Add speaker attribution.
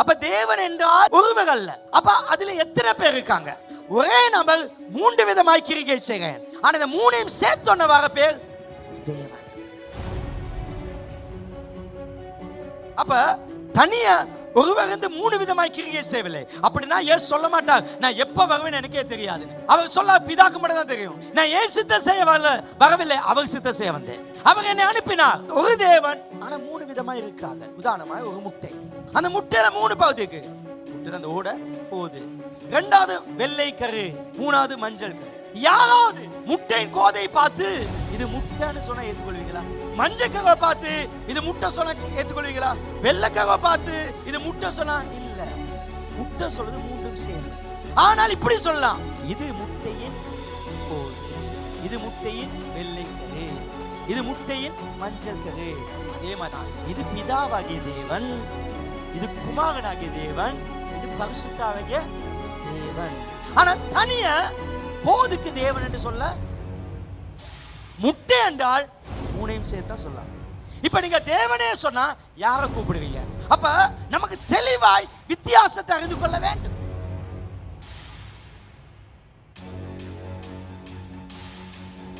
Speaker 1: அப்ப தேவன் என்றால் ஒருவர் அல்ல அப்ப அதுல எத்தனை பேர் இருக்காங்க? ஒரே நபர் மூன்று விதமாய் கிரிகை செய்கிறேன். ஆனா இந்த மூணையும் சேர்த்தொன்ன வர பேர் தேவன். அப்ப தனியா ஒருவர் வந்து மூணு விதமாய் கிரியை செய்யவில்லை. அப்படின்னா ஏசு சொல்ல மாட்டார். நான் எப்ப வருவேன் எனக்கே தெரியாது. அவர் சொல்ல பிதாக்கு மட்டும் தான் தெரியும். நான் ஏன் சித்த செய்ய வரல? வரவில்லை. அவர் சித்த செய்ய வந்தேன். அவர் என்னை அனுப்பினார். ஒரு தேவன் ஆனா மூணு விதமா இருக்காங்க. உதாரணமாக ஒரு முட்டை. அந்த முட்டையில மூணு பகுதி இருக்கு. முட்டையில அந்த ஓட போகுது. ரெண்டாவது வெள்ளை கரு மூணாவது மஞ்சள் கரு. யாராவது முட்டையின் கோதை பார்த்து இது முட்டைன்னு சொன்னா ஏத்துக்கொள்வீங்களா? மஞ்சள் பார்த்து இது முட்டை சொன்னா ஏத்துக்கொள்வீங்களா? வெள்ளை பார்த்து இது முட்டை சொன்னா இல்ல. முட்டை சொல்றது மூன்றும் சேரும் ஆனால் இப்படி சொல்லலாம். இது முட்டையின் கோதை. இது முட்டையின் வெள்ளை கரு இது முட்டையின் மஞ்சள் கரு அதே மாதிரிதான். இது பிதாவாகிய தேவன். இது குமாரனாகிய தேவன். இது பரிசுத்தாகிய தேவன். ஆனா தனிய போதுக்கு தேவன் என்று சொல்ல முட்டை என்றால் மூணையும் சேர்த்தா சொல்லலாம். இப்ப நீங்க தேவனே சொன்னா யாரை கூப்பிடுவீங்க? அப்ப நமக்கு தெளிவாய் வித்தியாசத்தை அறிந்து கொள்ள வேண்டும்.